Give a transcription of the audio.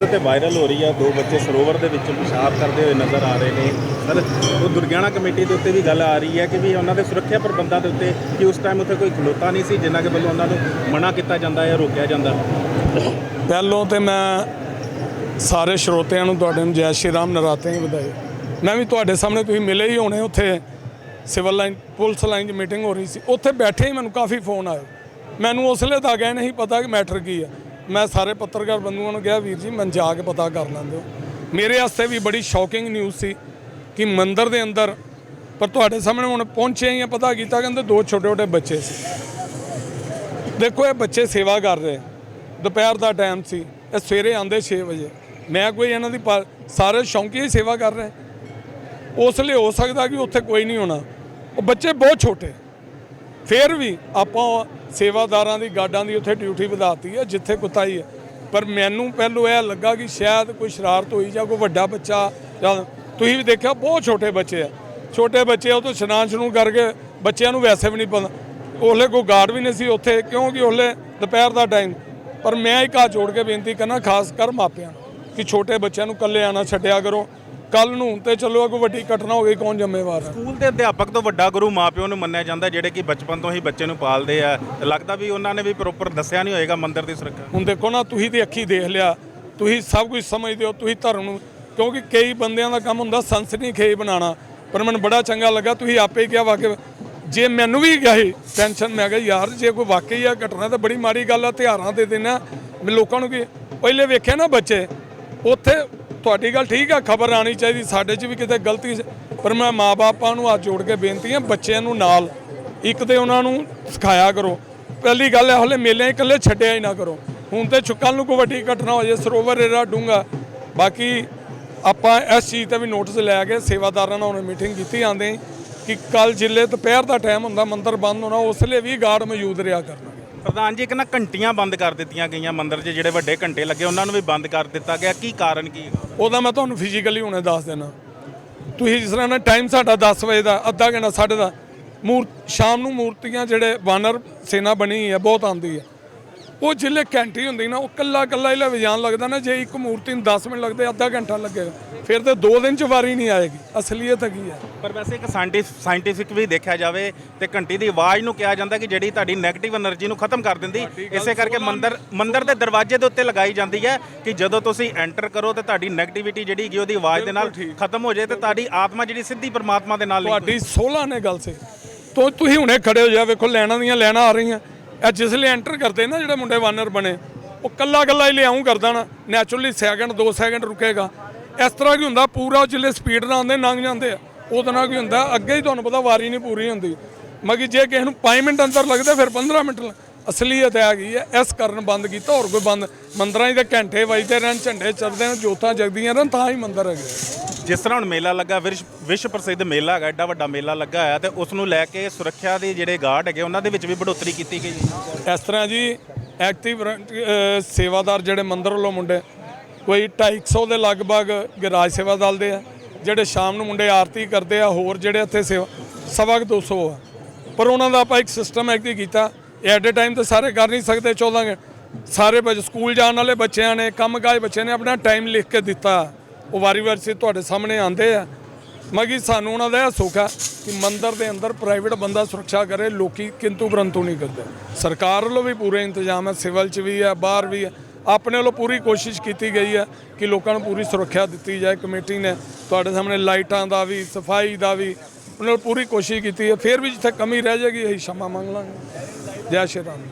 ਤੇ ਵਾਇਰਲ ਹੋ ਰਹੀ ਆ, ਦੋ ਬੱਚੇ ਸਰੋਵਰ ਦੇ ਵਿੱਚ ਪਿਸ਼ਾਬ ਕਰਦੇ ਹੋਏ ਨਜ਼ਰ ਆ ਰਹੇ ਨੇ। ਸਰ, ਉਹ ਦੁਰਗਿਆਣਾ ਕਮੇਟੀ ਦੇ ਉੱਤੇ ਵੀ ਗੱਲ ਆ ਰਹੀ ਹੈ ਕਿ ਵੀ ਉਹਨਾਂ ਦੇ ਸੁਰੱਖਿਆ ਪ੍ਰਬੰਧਾਂ ਦੇ ਉੱਤੇ ਕਿ ਉਸ ਟਾਈਮ ਉੱਥੇ ਕੋਈ ਖਲੋਤਾ ਨਹੀਂ ਸੀ ਜਿਨ੍ਹਾਂ ਦੇ ਵੱਲੋਂ ਉਹਨਾਂ ਨੂੰ ਮਨਾ ਕੀਤਾ ਜਾਂਦਾ ਜਾਂ ਰੋਕਿਆ ਜਾਂਦਾ ਪਹਿਲੋਂ ਤੇ ਮੈਂ ਸਾਰੇ ਸਰੋਤਿਆਂ ਨੂੰ ਤੁਹਾਡੇ ਨੂੰ ਜੈ ਸ਼੍ਰੀ ਰਾਮ ਨਰਾਤੇ ਹੀ ਵਧਾਈ ਮੈਂ ਵੀ ਤੁਹਾਡੇ ਸਾਹਮਣੇ ਤੁਸੀਂ ਮਿਲੇ ਹੀ ਹੋਣੇ, ਉੱਥੇ ਸਿਵਲ ਲਾਈਨ, ਪੁਲਿਸ ਲਾਈਨ 'ਚ ਮੀਟਿੰਗ ਹੋ ਰਹੀ ਸੀ। ਉੱਥੇ ਬੈਠੇ ਹੀ ਮੈਨੂੰ ਕਾਫੀ ਫੋਨ ਆਏ। ਮੈਨੂੰ ਉਸਲੇ ਤਾਂ ਗਏ ਨਹੀਂ ਪਤਾ ਕਿ ਮੈਟਰ ਕੀ ਹੈ ਮੈਂ ਸਾਰੇ ਪੱਤਰਕਾਰ ਬੰਧੂਆਂ ਨੂੰ ਕਿਹਾ, ਵੀਰ ਜੀ ਮੈਂ ਜਾ ਕੇ ਪਤਾ ਕਰ ਲੈਂਦੇ ਹੋ ਮੇਰੇ ਵਾਸਤੇ ਵੀ ਬੜੀ ਸ਼ੌਕਿੰਗ ਨਿਊਜ਼ ਸੀ ਕਿ ਮੰਦਰ ਦੇ ਅੰਦਰ, ਪਰ ਤੁਹਾਡੇ ਸਾਹਮਣੇ ਹੁਣ ਪਹੁੰਚੇ ਹੀ ਆ, ਪਤਾ ਕੀਤਾ ਕਹਿੰਦੇ ਦੋ ਛੋਟੇ ਛੋਟੇ ਬੱਚੇ ਸੀ। ਦੇਖੋ, ਇਹ ਬੱਚੇ ਸੇਵਾ ਕਰ ਰਹੇ। ਦੁਪਹਿਰ ਦਾ ਟਾਈਮ ਸੀ, ਇਹ ਸਵੇਰੇ ਆਉਂਦੇ 6 ਵਜੇ। ਮੈਂ ਕੋਈ ਇਹਨਾਂ ਦੀ ਪਾ- ਸਾਰੇ ਸ਼ੌਂਕੀ ਹੀ ਸੇਵਾ ਕਰ ਰਹੇ। ਉਸ ਲਈ ਹੋ ਸਕਦਾ ਕਿ ਉੱਥੇ ਕੋਈ ਨਹੀਂ ਹੋਣਾ। ਉਹ ਬੱਚੇ ਬਹੁਤ ਛੋਟੇ। ਫਿਰ ਵੀ ਆਪਾਂ ਸੇਵਾਦਾਰਾਂ ਦੀ ਗਾਰਡਾਂ ਦੀ ਉੱਥੇ ਡਿਊਟੀ ਵਧਾਤੀ ਹੈ, ਜਿੱਥੇ ਕੁਤਾਈ ਹੈ। ਪਰ ਮੈਨੂੰ ਪਹਿਲੂ ਇਹ ਲੱਗਾ ਕਿ ਸ਼ਾਇਦ ਕੋਈ ਸ਼ਰਾਰਤ ਹੋਈ ਜਾਂ ਕੋਈ ਵੱਡਾ ਬੱਚਾ ਜਾਂ ਤੁਸੀਂ ਵੀ ਦੇਖਿਆ, ਬਹੁਤ ਛੋਟੇ ਬੱਚੇ ਆ। ਛੋਟੇ ਬੱਚੇ ਉਹ ਤੋਂ ਇਸ਼ਨਾਨ ਸ਼ਨੂੰ ਕਰਕੇ ਬੱਚਿਆਂ ਨੂੰ ਵੈਸੇ ਵੀ ਨਹੀਂ ਪਤਾ। ਉਹਲੇ ਕੋਈ ਗਾਰਡ ਵੀ ਨਹੀਂ ਸੀ ਉੱਥੇ, ਕਿਉਂਕਿ ਉਹਲੇ ਦੁਪਹਿਰ ਦਾ ਟਾਈਮ। ਪਰ ਮੈਂ ਇੱਕ ਹੱਥ ਜੋੜ ਕੇ ਬੇਨਤੀ ਕਰਨਾ, ਖਾਸ ਕਰ ਮਾਪਿਆਂ ਕਿ ਛੋਟੇ ਬੱਚਿਆਂ ਨੂੰ ਇਕੱਲੇ ਆਣਾ ਛੱਡਿਆ ਕਰੋ। ਕੱਲ ਨੂੰ ਤੇ ਚਲੋ ਕੋਈ ਵੱਡੀ ਘਟਨਾ ਹੋ ਗਈ ਕੌਣ ਜ਼ਿੰਮੇਵਾਰ ਹੈ ਸਕੂਲ ਦੇ ਅਧਿਆਪਕ ਤੋਂ ਵੱਡਾ ਗੁਰੂ ਮਾਪਿਓ ਨੂੰ ਮੰਨਿਆ ਜਾਂਦਾ ਜਿਹੜੇ ਕਿ ਬਚਪਨ ਤੋਂ ਹੀ ਬੱਚੇ ਨੂੰ ਪਾਲਦੇ ਆ। ਲੱਗਦਾ ਵੀ ਉਹਨਾਂ ਨੇ ਵੀ ਪ੍ਰੋਪਰ ਦੱਸਿਆ ਨਹੀਂ ਹੋਏਗਾ ਮੰਦਿਰ ਦੀ ਸੁਰੱਖਿਆ ਹੁਣ ਦੇਖੋ ਨਾ ਤੁਸੀਂ ਤੇ ਅੱਖੀ ਦੇਖ ਲਿਆ ਤੁਸੀਂ ਸਭ ਕੁਝ ਸਮਝਦੇ ਹੋ ਤੁਸੀਂ ਧਰਮ ਨੂੰ ਕਿਉਂਕਿ ਕਈ ਬੰਦਿਆਂ ਦਾ ਕੰਮ ਹੁੰਦਾ ਸੰਸਨੀ ਖੇਈ ਬਣਾਉਣਾ। ਪਰ ਮੈਨੂੰ ਬੜਾ ਚੰਗਾ ਲੱਗਾ ਤੁਸੀਂ ਆਪੇ ਹੀ ਕਿਹਾ ਵਾਕਿਆ ਜੇ ਮੈਨੂੰ ਵੀ ਗਈ ਟੈਨਸ਼ਨ ਮੈਂ ਕਿਹਾ ਯਾਰ ਜੇ ਕੋਈ ਵਾਕਈ ਆ ਘਟਨਾ ਤਾਂ ਬੜੀ ਮਾੜੀ ਗੱਲ ਆ ਤਿਉਹਾਰਾਂ ਦੇ ਦਿਨ ਆ। ਮੈਂ ਲੋਕਾਂ ਨੂੰ ਕੀ ਪਹਿਲੇ ਵੇਖਿਆ ਨਾ ਬੱਚੇ ਉੱਥੇ ਤੁਹਾਡੀ ਗੱਲ ਠੀਕ ਆ, ਖਬਰ ਆਣੀ ਚਾਹੀਦੀ। ਸਾਡੇ 'ਚ ਵੀ ਕਿਤੇ ਗਲਤੀ ਸੀ। ਪਰ ਮੈਂ ਮਾਪਿਆਂ ਨੂੰ ਹੱਥ ਜੋੜ ਕੇ ਬੇਨਤੀ ਆ, ਬੱਚਿਆਂ ਨੂੰ ਨਾਲ, ਇੱਕ ਤੇ ਉਹਨਾਂ ਨੂੰ ਸਿਖਾਇਆ ਕਰੋ। ਪਹਿਲੀ ਗੱਲ ਹੈ ਹਲੇ ਮੇਲੇ ਇਕੱਲੇ ਛੱਡਿਆ ਹੀ ਨਾ ਕਰੋ। ਹੁਣ ਤੇ ਛੁੱਕਣ ਨੂੰ ਕੋਈ ਵੱਡੀ ਘਟਨਾ ਹੋ ਜਾਏ, ਸਰੋਵਰ ਇਹਦਾ ਡੂੰਗਾ ਬਾਕੀ ਆਪਾਂ ਇਸ ਚੀਜ਼ ਤੇ ਵੀ ਨੋਟਿਸ ਲੈ ਕੇ ਸੇਵਾਦਾਰਾਂ ਨਾਲ ਉਹਨੇ ਮੀਟਿੰਗ ਕੀਤੀ, ਆਂਦੇ ਕਿ ਕੱਲ ਜ਼ਿਲ੍ਹੇ ਦੁਪਹਿਰ ਦਾ ਟਾਈਮ ਹੁੰਦਾ, ਮੰਦਰ ਬੰਦ ਹੋਣਾ, ਉਸ ਲਈ ਵੀ ਗਾਰਡ ਮੌਜੂਦ ਰਿਹਾ ਕਰਨਾ। ਪ੍ਰਧਾਨ ਜੀ, ਇੱਕ ਨਾ ਘੰਟੀਆਂ ਬੰਦ ਕਰ ਦਿੱਤੀਆਂ ਗਈਆਂ ਮੰਦਿਰ 'ਚ, ਜਿਹੜੇ ਵੱਡੇ ਘੰਟੇ ਲੱਗੇ, ਉਹਨਾਂ ਨੂੰ ਵੀ ਬੰਦ ਕਰ ਦਿੱਤਾ ਗਿਆ। ਕੀ ਕਾਰਨ ਕੀ ਹੈਗਾ ਉਹਦਾ ਮੈਂ ਤੁਹਾਨੂੰ ਫਿਜ਼ੀਕਲੀ ਹੁਣੇ ਦੱਸ ਦੇਣਾ। ਤੁਸੀਂ ਜਿਸ ਤਰ੍ਹਾਂ ਨਾ ਟਾਈਮ ਸਾਡਾ 10 ਵਜੇ ਦਾ, ਅੱਧਾ ਘੰਟਾ, ਸਾਢੇ ਦਾ ਮੂਰ, ਸ਼ਾਮ ਨੂੰ ਮੂਰਤੀਆਂ ਜਿਹੜੇ ਵਾਨਰ ਸੇਨਾ ਬਣੀ ਹੈ, ਬਹੁਤ ਆਉਂਦੀ ਹੈ। ਉਹ ਜਿੱਲੇ ਘੰਟੀ ਹੁੰਦੀ ਨਾ ਉਹ ਕੱਲਾ ਕੱਲਾ ਹੀ ਲਵਿਆਨ ਲੱਗਦਾ ਨਾ ਜੇ ਇੱਕ ਮੂਰਤੀ ਨੂੰ 10 ਮਿੰਟ ਲੱਗਦੇ ਅੱਧਾ ਘੰਟਾ ਲੱਗੇਗਾ। ਫਿਰ ਤੇ 2 ਦਿਨ ਚ ਵਾਰੀ ਨਹੀਂ ਆਏਗੀ ਅਸਲੀਅਤ ਹੈਗੀ ਹੈ ਪਰ ਵੈਸੇ ਇੱਕ ਸਾਇੰਟਿਫਿਕ ਵੀ ਦੇਖਿਆ ਜਾਵੇ ਤੇ ਘੰਟੀ ਦੀ ਆਵਾਜ਼ ਨੂੰ ਕਿਹਾ ਜਾਂਦਾ ਕਿ ਜਿਹੜੀ ਤੁਹਾਡੀ ਨੈਗੇਟਿਵ એનર્ਜੀ ਨੂੰ ਖਤਮ ਕਰ ਦਿੰਦੀ ਇਸੇ ਕਰਕੇ ਮੰਦਰ ਮੰਦਰ ਦੇ ਦਰਵਾਜ਼ੇ ਦੇ ਉੱਤੇ ਲਗਾਈ ਜਾਂਦੀ ਹੈ ਕਿ ਜਦੋਂ ਤੁਸੀਂ ਐਂਟਰ ਕਰੋ ਤੇ ਤੁਹਾਡੀ ਨੈਗੇਟਿਵਿਟੀ ਜਿਹੜੀ ਹੈਗੀ ਉਹਦੀ ਆਵਾਜ਼ ਦੇ ਨਾਲ ਖਤਮ ਹੋ ਜਾਏ ਤੇ ਤੁਹਾਡੀ ਆਤਮਾ ਜਿਹੜੀ ਸਿੱਧੀ ਪਰਮਾਤਮਾ ਦੇ ਨਾਲ ਤੁਹਾਡੀ 16 ਨੇ ਗੱਲ ਸੇ। ਤੋਂ ਤੁਸੀਂ ਹੁਣੇ ਖੜੇ ਹੋ ਜਾ ਵੇਖੋ ਲੈਣਾ ਦੀਆਂ ਲੈਣਾ ਆ ਰਹੀਆਂ। ਇਹ ਜਿਸ ਲਈ ਐਂਟਰ ਕਰਦੇ ਨਾ ਜਿਹੜੇ ਮੁੰਡੇ ਵਾਨਰ ਬਣੇ, ਉਹ ਕੱਲਾ ਕੱਲਾ ਹੀ ਲਿਆਉਂ ਕਰਦਾ ਨਾ ਨੈਚੁਰਲੀ ਸੈਕਿੰਡ 2 ਸੈਕਿੰਡ ਰੁਕੇਗਾ। ਇਸ ਤਰ੍ਹਾਂ ਕੀ ਹੁੰਦਾ, ਪੂਰਾ ਜਿੱਲੇ ਸਪੀਡ ਨਾਲ ਆਉਂਦੇ, ਲੰਘ ਜਾਂਦੇ ਆ। ਉਹਦੇ ਨਾਲ ਕੀ ਹੁੰਦਾ, ਅੱਗੇ ਹੀ ਤੁਹਾਨੂੰ ਪਤਾ ਵਾਰੀ ਨਹੀਂ ਪੂਰੀ ਹੁੰਦੀ। ਮਗੀ ਜੇ ਕਿਸੇ ਨੂੰ 5 ਮਿੰਟ ਅੰਦਰ ਲੱਗਦੇ, ਫਿਰ 15 ਮਿੰਟ ਅਸਲੀਅਤ ਹੈ ਗਈ ਹੈ, ਇਸ ਕਾਰਨ ਬੰਦ ਕੀਤਾ, ਹੋਰ ਕੋਈ ਬੰਦ ਮੰਦਰਾਂ 'ਚ ਤਾਂ ਘੰਟੇ ਵੱਜਦੇ ਰਹਿਣ, ਝੰਡੇ ਚੱਲਦੇ ਰਹਿਣ, ਜੋਤਾਂ ਜਗਦੀਆਂ ਰਹਿਣ, ਤਾਂ ਹੀ ਮੰਦਰ ਹੈਗੇ ਜਿਸ ਤਰ੍ਹਾਂ ਹੁਣ ਮੇਲਾ ਲੱਗਾ ਵਿਸ਼ ਵਿਸ਼ਵ ਪ੍ਰਸਿੱਧ ਮੇਲਾ ਹੈਗਾ, ਐਡਾ ਵੱਡਾ ਮੇਲਾ ਲੱਗਾ ਹੋਇਆ ਤੇ ਉਸ ਨੂੰ ਲੈ ਕੇ ਸੁਰੱਖਿਆ ਦੇ ਜਿਹੜੇ ਗਾਰਡ ਹੈਗੇ, ਉਹਨਾਂ ਦੇ ਵਿੱਚ ਵੀ ਬੜੋਤਰੀ ਕੀਤੀ ਗਈ ਹੈ। ਇਸ ਤਰ੍ਹਾਂ ਜੀ ਐਕਟਿਵ ਸੇਵਾਦਾਰ ਜਿਹੜੇ ਮੰਦਰ ਵੱਲੋਂ ਮੁੰਡੇ, ਕੋਈ 250 ਦੇ ਲਗਭਗ ਗਰਾਜ ਸੇਵਾ ਦਲ ਦੇ ਆ, ਜਿਹੜੇ ਸ਼ਾਮ ਨੂੰ ਮੁੰਡੇ ਆਰਤੀ ਕਰਦੇ ਆ, ਹੋਰ ਜਿਹੜੇ ਇੱਥੇ ਸੇਵਾ, ਸਵਾ ਕੁ ਦੋ ਸੌ ਆ ਪਰ ਉਹਨਾਂ ਦਾ ਆਪਾਂ ਇੱਕ ਸਿਸਟਮ ਐਕਟਿਵ ਕੀਤਾ ਐਟ ਅ ਟਾਈਮ ਤੇ ਸਾਰੇ ਕਰ ਨਹੀਂ ਸਕਦੇ 14 ਘੰ- ਸਾਰੇ ਬੱਚੇ, ਸਕੂਲ ਜਾਣ ਵਾਲੇ ਬੱਚਿਆਂ ਨੇ, ਕੰਮ ਕਾਜ ਬੱਚੇ ਨੇ ਆਪਣਾ ਟਾਈਮ ਲਿਖ ਕੇ ਦਿੱਤਾ ਉਹ ਵਾਰੀ-ਵਾਰੀ ਸੇ ਤੁਹਾਡੇ ਸਾਹਮਣੇ ਆਉਂਦੇ ਆ। ਮਗੀ ਸਾਨੂੰ ਉਹਨਾਂ ਦਾ ਇਹ ਸੁੱਖ ਆ ਕਿ ਮੰਦਰ ਦੇ ਅੰਦਰ ਪ੍ਰਾਈਵੇਟ ਬੰਦਾ ਸੁਰੱਖਿਆ ਕਰੇ, ਲੋਕੀ ਕਿੰਤੂ ਪਰੰਤੂ ਨਹੀਂ ਕਰਦੇ। ਸਰਕਾਰ ਵੱਲੋਂ ਵੀ ਪੂਰੇ ਇੰਤਜ਼ਾਮ ਹੈ ਸਿਵਲ ਚ ਵੀ ਹੈ ਬਾਹਰ ਵੀ ਹੈ ਆਪਣੇ ਵੱਲੋਂ ਪੂਰੀ ਕੋਸ਼ਿਸ਼ ਕੀਤੀ ਗਈ ਹੈ ਕਿ ਲੋਕਾਂ ਨੂੰ ਪੂਰੀ ਸੁਰੱਖਿਆ ਦਿੱਤੀ ਜਾਏ। ਕਮੇਟੀ ਨੇ ਤੁਹਾਡੇ ਸਾਹਮਣੇ ਲਾਈਟਾਂ ਦਾ ਵੀ, ਸਫ਼ਾਈ ਦਾ ਵੀ, ਉਹਨਾਂ ਨੇ ਪੂਰੀ ਕੋਸ਼ਿਸ਼ ਕੀਤੀ ਹੈ ਫਿਰ ਵੀ ਜਿੱਥੇ ਕਮੀ ਰਹਿ ਜਾਏਗੀ, ਅਸੀਂ ਸ਼ਮਾ ਮੰਗ ਲਾਂਗੇ। ਜੈ ਸ਼੍ਰੀ ਰਾਮ।